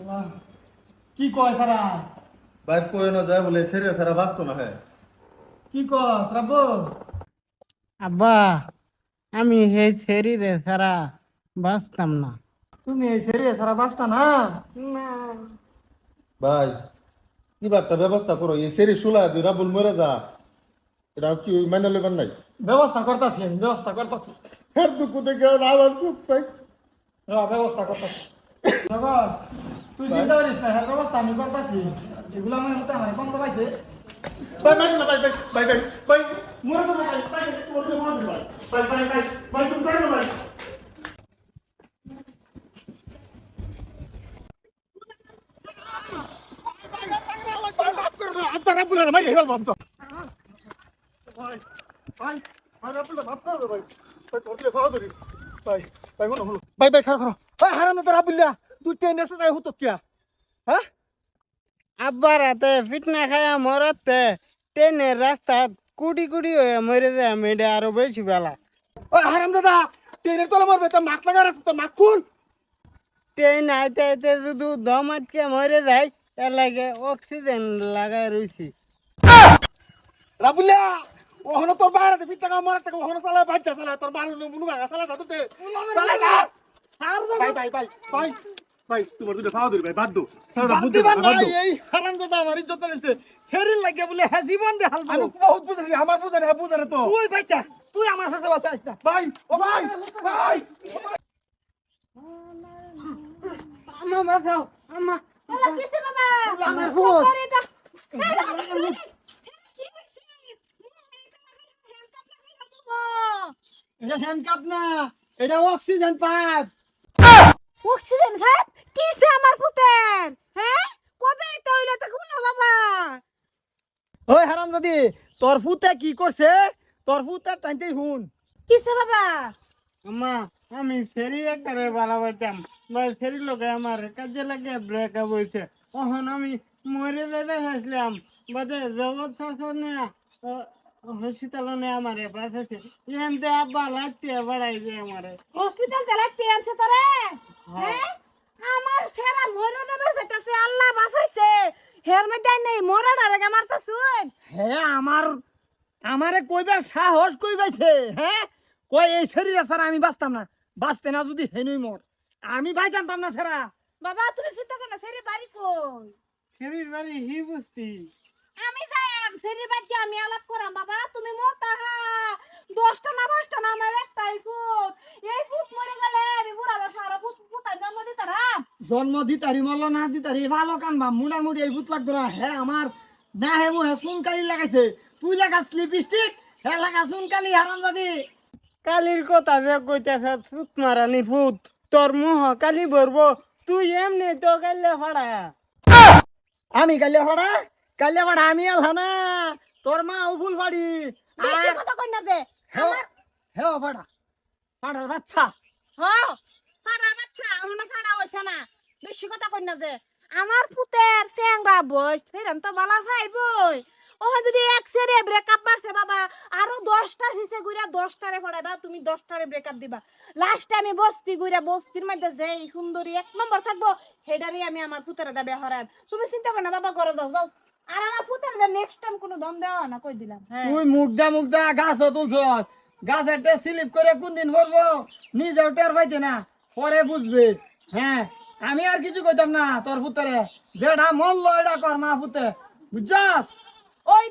আল্লাহ। কি কয় সারা? বাইক কয়ে না যায় বলে সেরে সারা বাঁচতো না হ্যাঁ কি কয় শ্রাব্য আব্বা আমি শরীরে ছাড়া বাঁচতাম না। তুমি এই সেরে সারা বাসটা না? ভাই কি একটা ব্যবস্থা করো এই সেরি শুলা দিয়ে রাবুল মরে যা। এটা কি মাইনা লেবার নাই? ব্যবস্থা করতেছি আমি ব্যবস্থা করতেছি। হ্যাঁ দুঃখ দেখে আবার চুপ পাই ব্যবস্থা করতেছি। তুই চিন্তা করিস না হ্যাঁ ব্যবস্থা আমি করতেছি এগুলো আমার মতো আমার কম পাইছে ভাই না ভাই ভাই ভাই ভাই ভাই মরে তো ভাই ভাই তোমার তো মরে ভাই ভাই ভাই ভাই ভাই তুমি জানো ভাই ভাই ভাই ভাই করে ভাই ভাই খাওয়া ভাই ভাই ভাই ভাই খাও ভাই হারাম না তোরা বুঝলা তুই টেনে এসে তাই হতো কিয়া? হ্যাঁ আব্বার হাতে ফিটনা খায়া মরতে ট্রেনের রাস্তা কুটি কুটি হয়ে মরে যায় মেয়েটা আরও বেশি বেলা। ওই হারাম দাদা টেনের তলে মরবে তোর মাছ লাগা আছে তোর মাছ খুল। ট্রেন আইতে আইতে শুধু দম আটকে মরে যায় এর লাগে অক্সিজেন লাগাই রয়েছি রাবুলিয়া ওহনো তোর বাইরে ফিট টাকা মরে থেকে ওহনো চালা বাচ্চা চালা তোর বাড়ি মুনু গাগা চালা দাদুতে চালা না ভাই ভাই ভাই ভাই ভাই তোমার দুটো ধরি ভাই বাদ দো বুঝতে পারছি এই হারাম দাদা আমার ইজ্জত নিচ্ছে শরীর লাগে বলে হ্যাঁ জীবন দে হালবো আমি বহুত বুঝেছি আমার বুঝে না বুঝে না তো। তুই বাচ্চা তুই আমার কাছে না। ভাই ও ভাই ভাই। আমা বাঁচাও আমা বাবা? কিসে বাবা আমার ভূত। দাও? এটা হ্যান্ডকাপ না এটা অক্সিজেন পাইপ। অক্সিজেন ভাত কিসে আমার পুতের হ্যাঁ? কবে এটা হইল তো গুলো বাবা ওই হারাম দাদি তোর ফুতে কি করছে? তোর ফুতে টাইতেই হুন কিসে বাবা? আমা আমি সেরি একবারে বালা পাইতাম বা সেরি লোকে আমার কাজে লাগে ব্রেকআপ হয়েছে তখন আমি মরে যাবে হাসলাম। বাদে জগৎ শাসনে হসপিটালনে আমারে পাঠাচ্ছে এনতে আব্বা লাগতে বাড়াই যায় আমারে। হসপিটাল চালাতে আনছে তোরে? আমার সেরা মরে দেবার যেতেছে আল্লাহ বাঁচাইছে। হের মধ্যে নেই মরা ডারে মারতা শুন হ্যাঁ আমার আমারে কইবার সাহস কই পাইছে হ্যাঁ? কই এই শরীরে ছাড়া আমি বাঁচতাম না। বাঁচতে না যদি হেনুই মর। আমি ভাই জানতাম না ছাড়া বাবা তুমি চিন্তা করো না সেরে বাড়ি কই? সেরির বাড়ি হি বুঝতি। আমি যাইম সেরে বাড়ি আমি আলাপ করাম। বাবা তুমি মরতা হা। দশটা না পাঁচটা না আমার একটাই ফুট। এই ফুট মরে গেলে আমি বুড়া বা সারা ফুট ফুটাই জন্ম দিতারা জন্ম দিতারি মল্ল না দিতারি ভালো কানবা মোটামুটি এই ভূত লাগতো না হ্যাঁ আমার না হে মো হে চুনকালি লাগাইছে। তুই লাগাস লিপস্টিক হে লাগা চুনকালি হারাম দাদি কালির কথা যে কইতেছে সুত মারানি ফুত তোর মুহ কালি ভরবো তুই এমনি তো কাইলে ফাড়া আমি কালিয়া ফাড়া কালিয়া ফাড়া আমি আলহা না তোর মা উফুল ফাড়ি আর কথা কই না যে হেও হেও ফাড়া ফাড়ার বাচ্চা হ্যাঁ সারা বাচ্চা আমার সারা হইছে না কথা কই না যে আমার পুতের চেংরা বয়স সেরম তো বালা খাইবই ও যদি এক সেরে ব্রেকআপ মারছে বাবা আরও দশটার হিসে ঘুরা দশটারে পড়াইবা তুমি দশটারে ব্রেকআপ দিবা। লাস্টে আমি বস্তি ঘুরা বস্তির মধ্যে যে সুন্দরী এক নম্বর থাকব সেটারই আমি আমার পুতেরে দেবে হরান তুমি চিন্তা করো না বাবা করে দাও যাও। আর আমার পুতের নেক্সট টাইম কোনো দম দেওয়া না কই দিলাম? হ্যাঁ। তুই মুগদা মুগদা গাছ তুলছ গাছের স্লিপ করে কোন দিন করব? নিজেও টের পাইতে না পরে বুঝবে। হ্যাঁ আমি আর কিছু কইতাম না তোর পুতরে। যেটা মন লয়টা কর মা পুতে বুঝছস? ওই